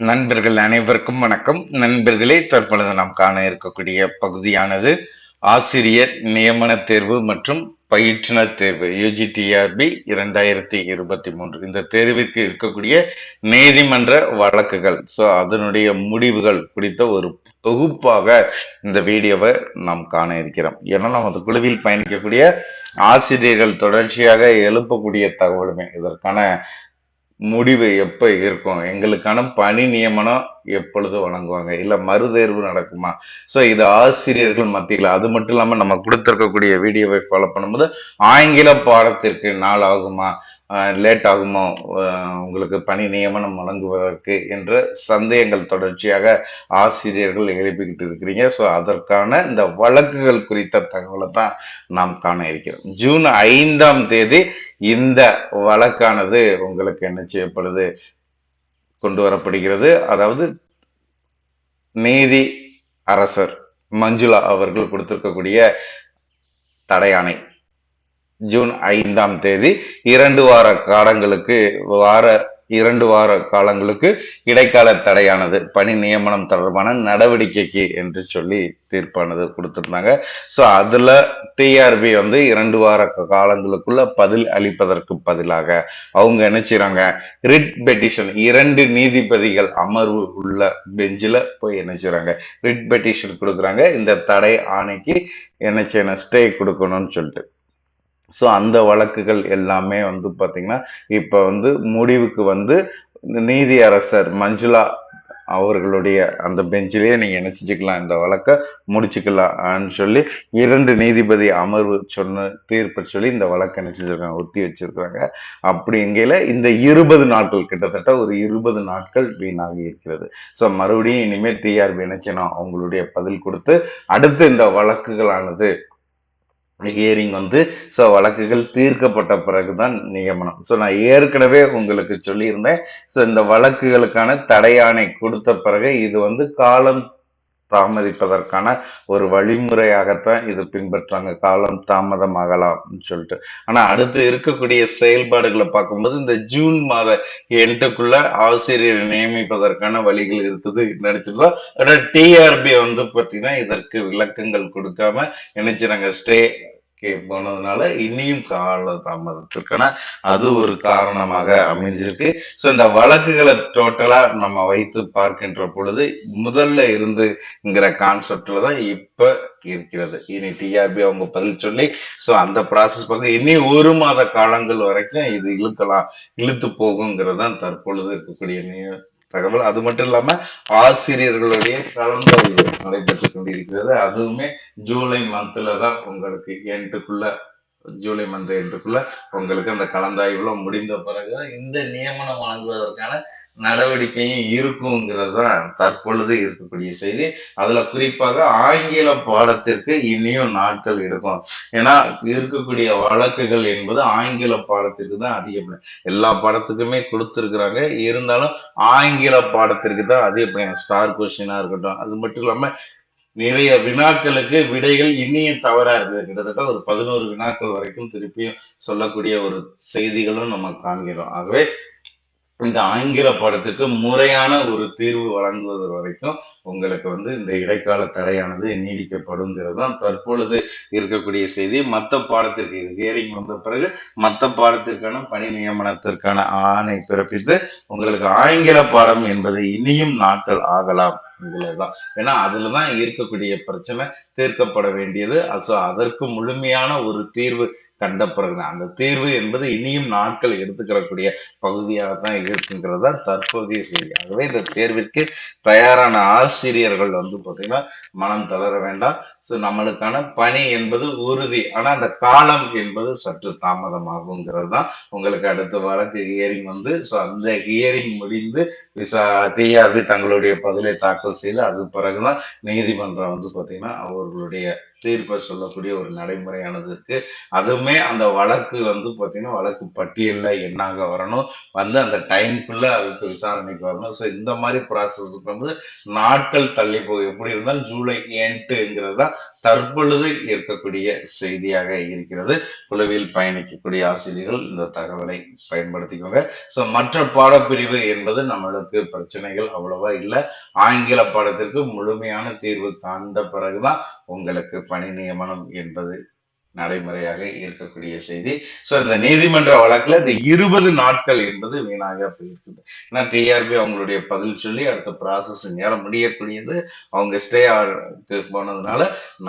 நண்பர்கள் அனைவருக்கும் வணக்கம். நண்பர்களே தற்பொழுது நாம் காண இருக்கக்கூடிய பகுதியானது ஆசிரியர் நியமன தேர்வு மற்றும் பயிற்றுனர் தேர்வு யூஜிடிஆர்பி இரண்டாயிரத்தி இருபத்தி மூன்று. இந்த தேர்விற்கு இருக்கக்கூடிய நீதிமன்ற வழக்குகள் ஸோ அதனுடைய முடிவுகள் குறித்த ஒரு தொகுப்பாக இந்த வீடியோவை நாம் காண இருக்கிறோம். ஏன்னா நமது குழுவில் பயணிக்கக்கூடிய ஆசிரியர்கள் தொடர்ச்சியாக எழுப்பக்கூடிய தகவலுமே. இதற்கான முடிவு எப்போ இருக்கும்? எங்களுக்கான பணி நியமனம் எப்பொழுது வழங்குவாங்க? இல்லை மறுதேர்வு நடக்குமா? ஸோ இது ஆசிரியர்கள் மத்தியில் அது மட்டும் இல்லாமல் நம்ம கொடுத்துருக்கக்கூடிய வீடியோவை ஃபாலோ பண்ணும்போது ஆங்கில பாடத்திற்கு நாள் ஆகுமா? லேட் ஆகுமோ? உங்களுக்கு பணி நியமனம் வழங்குவதற்கு என்ற சந்தேகங்கள் தொடர்ச்சியாக ஆசிரியர்கள் எழுப்பிக்கிட்டு இருக்கிறீங்க. ஸோ அதற்கான இந்த வழக்குகள் குறித்த தகவலை தான் நாம் காண இருக்கிறோம். ஜூன் ஐந்தாம் தேதி இந்த வழக்கானது உங்களுக்கு என்ன செய்யப்படுது? கொண்டு வரப்படுகிறது. அதாவது நீதி அரசர் மஞ்சுளா அவர்கள் கொடுத்திருக்கக்கூடிய தடையாணை. ஜூன் ஐந்தாம் தேதி இரண்டு வார காலங்களுக்கு வார இரண்டு வார காலங்களுக்கு இடைக்கால தடையானது. பணி நியமனம் தொடர்பான நடவடிக்கைக்கு என்று சொல்லி தீர்ப்பானது கொடுத்துருந்தாங்க. ஸோ அதில் டிஆர்பி வந்து இரண்டு வார காலங்களுக்குள்ள பதில் அளிப்பதற்கு பதிலாக அவங்க என்ன செய்கிறாங்க ரிட் பெட்டிஷன் இரண்டு நீதிபதிகள் அமர்வு உள்ள பெஞ்சில் போய் என்ன செய்கிறாங்க ரிட் பெட்டிஷன் கொடுக்குறாங்க. இந்த தடை ஆணைக்கு என்ன செய்யணும்? ஸ்டே கொடுக்கணும்னு சொல்லிட்டு. ஸோ அந்த வழக்குகள் எல்லாமே வந்து பார்த்திங்கன்னா இப்போ வந்து முடிவுக்கு வந்து நீதியரசர் மஞ்சுளா அவர்களுடைய அந்த பெஞ்சிலேயே நீங்கள் என்ன செஞ்சுக்கலாம் இந்த வழக்கை முடிச்சுக்கலாம்னு சொல்லி இரண்டு நீதிபதி அமர்வு சொன்ன தீர்ப்பை சொல்லி இந்த வழக்கை என்ன ஒத்தி வச்சிருக்காங்க. அப்படிங்கையில் இந்த இருபது நாட்கள் கிட்டத்தட்ட ஒரு இருபது நாட்கள் வீணாகி இருக்கிறது. ஸோ மறுபடியும் இனிமேல் டிஆர்பி என்ன செய்யணும் அவங்களுடைய பதில் கொடுத்து அடுத்து இந்த வழக்குகளானது ஹியரிங் வந்து ஸோ வழக்குகள் தீர்க்கப்பட்ட பிறகுதான் நியமனம். ஸோ நான் ஏற்கனவே உங்களுக்கு சொல்லியிருந்தேன். ஸோ இந்த வழக்குகளுக்கான தடையாணை கொடுத்த பிறகு இது வந்து காலம் தாமதிப்பதற்கான ஒரு வழிமுறையாகத்தான் இது பின்பற்றாங்க. காலம் தாமதமாகலாம்னு சொல்லிட்டு. ஆனா அடுத்து இருக்கக்கூடிய செயல்பாடுகளை பார்க்கும்போது இந்த ஜூன் மாத எண்டுக்குள்ள ஆசிரியரை நியமிப்பதற்கான வழிகள் இருக்குது நினைச்சிருந்தோம். ஆனா டிஆர்பி வந்து பார்த்தீங்கன்னா இதற்கு விளக்கங்கள் கொடுக்காம நினைச்சுறாங்க ஸ்டே போனதுனால இனியும் கால தாமதத்திற்கான அது ஒரு காரணமாக அமைஞ்சிருக்கு. ஸோ இந்த வழக்குகளை டோட்டலா நம்ம வைத்து பார்க்கின்ற பொழுது முதல்ல இருந்துங்கிற கான்செப்ட்ல தான் இப்ப இருக்கிறது. இனி டிஆர்பி அவங்க பதில் சொல்லி ஸோ அந்த ப்ராசஸ் பார்க்க இனி ஒரு மாத காலங்கள் வரைக்கும் இது இழுக்கலாம் இழுத்து போகுங்கிறது தான் தற்பொழுது இருக்கக்கூடிய தகவல். அது மட்டும் இல்லாம ஆசிரியர்களுடைய கலந்தாய்வு நடைபெற்று கொண்டிருக்கிறது. அதுவுமே ஜூலை மந்த்ல தான் உங்களுக்கு எண்டுக்குள்ள ஜூலை மந்த் எட்டுக்குள்ள உங்களுக்கு அந்த கலந்தாய்வுல முடிந்த பிறகுதான் இந்த நியமனம் வழங்குவதற்கான நடவடிக்கையும் இருக்குங்கிறது தான் தற்பொழுது இருக்கக்கூடிய செய்தி. அதுல குறிப்பாக ஆங்கில பாடத்திற்கு இனியும் நாட்கள் எடுக்கும். ஏன்னா இருக்கக்கூடிய வழக்குகள் என்பது ஆங்கில பாடத்திற்கு தான் அதிகம். எல்லா பாடத்துக்குமே கொடுத்துருக்குறாங்க. இருந்தாலும் ஆங்கில பாடத்திற்கு தான் அதிகப்படியான ஸ்டார் கொஸ்டினா இருக்கட்டும். அது மட்டும் இல்லாம நிறைய வினாக்களுக்கு விடைகள் இனியும் தவறா இருக்குது. கிட்டத்தட்ட ஒரு பதினோரு வினாக்கள் வரைக்கும் திருப்பியும் சொல்லக்கூடிய ஒரு செய்திகளும் நம்ம காண்கிறோம். ஆகவே இந்த ஆங்கில படத்துக்கு முறையான ஒரு தீர்வு வழங்குவது வரைக்கும் உங்களுக்கு வந்து இந்த இடைக்கால தடையானது நீடிக்கப்படுங்கிறது தான் தற்பொழுது இருக்கக்கூடிய செய்தி. மற்ற பாடத்திற்கு இது ஹியரிங் வந்த பிறகு மற்ற பாடத்திற்கான பணி நியமனத்திற்கான ஆணை பிறப்பித்து உங்களுக்கு ஆங்கில பாடம் என்பது இனியும் நாட்கள் ஆகலாம். தான் ஏன்னா அதுலதான் இருக்கக்கூடிய பிரச்சனை தீர்க்கப்பட வேண்டியது. ஸோ அதற்கு முழுமையான ஒரு தீர்வு கண்ட பிறகு அந்த தீர்வு என்பது இனியும் நாட்கள் எடுத்துக்கிறக்கூடிய பகுதியாக தான் இருக்குங்கிறதா தற்போதைய செய்தி. ஆகவே இந்த தேர்விற்கு தயாரான ஆசிரியர்கள் வந்து பார்த்தீங்கன்னா மனம் தளர வேண்டாம். ஸோ நம்மளுக்கான பணி என்பது உறுதி. ஆனால் அந்த காலம் என்பது சற்று தாமதமாகுங்கிறது தான் உங்களுக்கு அடுத்த வழக்கு ஹியரிங் வந்து. ஸோ அந்த ஹியரிங் முடிந்து விசா டிஆர்பி தங்களுடைய பதிலை தாக்கல் செய்து அது பிறகுதான் நீதிமன்றம் வந்து பார்த்தீங்கன்னா அவர்களுடைய தீர்ப்பை சொல்லக்கூடிய ஒரு நடைமுறையானது இருக்கு அதுவுமே அந்த வழக்கு வந்து பார்த்தீங்கன்னா வழக்கு பட்டியல்ல என்னாக வரணும் வந்து அந்த டைம்குள்ள அது விசாரணைக்கு வரணும். ஸோ இந்த மாதிரி ப்ராசஸ் வந்து நாட்கள் தள்ளி போகும். எப்படி இருந்தாலும் ஜூலை எட்டுங்கிறது தான் தற்பொழுது இருக்கக்கூடிய செய்தியாக இருக்கிறது. குழுவில் பயணிக்கக்கூடிய ஆசிரியர்கள் இந்த தகவலை பயன்படுத்திக்கோங்க. ஸோ மற்ற பாடப்பிரிவு என்பது நம்மளுக்கு பிரச்சனைகள் அவ்வளவா இல்லை. ஆங்கில பாடத்திற்கு முழுமையான தீர்வு காண்ட பிறகுதான் உங்களுக்கு பணி நியமனம் என்பது நடைமுறையாக இருக்கக்கூடிய செய்தி. ஸோ இந்த நீதிமன்ற வழக்கில் இந்த இருபது நாட்கள் என்பது வீணாக போயிருக்குது. ஏன்னா டிஆர்பி அவங்களுடைய பதில் சொல்லி அடுத்த ப்ராசஸ் நேரம் முடியக்கூடியது. அவங்க ஸ்டே ஆர்டருக்கு போனதுனால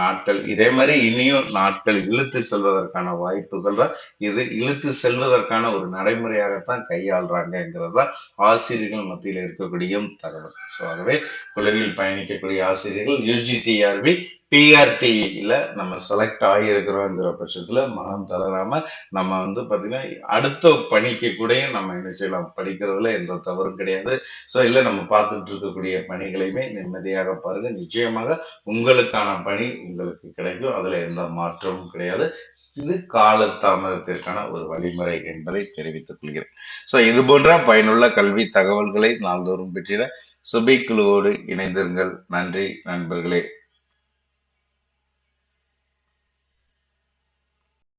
நாட்கள் இதே மாதிரி இனியும் நாட்கள் இழுத்து செல்வதற்கான வாய்ப்புகள் தான். இது இழுத்து செல்வதற்கான ஒரு நடைமுறையாகத்தான் கையாளுறாங்கிறது தான் ஆசிரியர்கள் மத்தியில் இருக்கக்கூடிய தகவல். ஸோ ஆகவே குழுவில் பயணிக்கக்கூடிய ஆசிரியர்கள் யூஜி டிஆர்பி பிஆர்டியில் நம்ம செலக்ட் ஆகியிருக்கிறோங்கிற பட்சத்தில் மனம் தளராமல் நம்ம வந்து பார்த்திங்கன்னா அடுத்த பணிக்கு கூட நம்ம என்ன செய்யலாம்? படிக்கிறதுல எந்த தவறும் கிடையாது. ஸோ இல்லை நம்ம பார்த்துட்டு இருக்கக்கூடிய பணிகளையுமே நிம்மதியாக பாருங்கள் நிச்சயமாக உங்களுக்கான பணி உங்களுக்கு கிடைக்கும். அதில் எந்த மாற்றமும் கிடையாது. இது கால தாமதத்திற்கான ஒரு வழிமுறை என்பதை தெரிவித்துக் கொள்கிறேன். ஸோ இது போன்ற பயனுள்ள கல்வி தகவல்களை நாள்தோறும் பெற்றிட சுபை குழுவோடு இணைந்திருங்கள். நன்றி நண்பர்களே.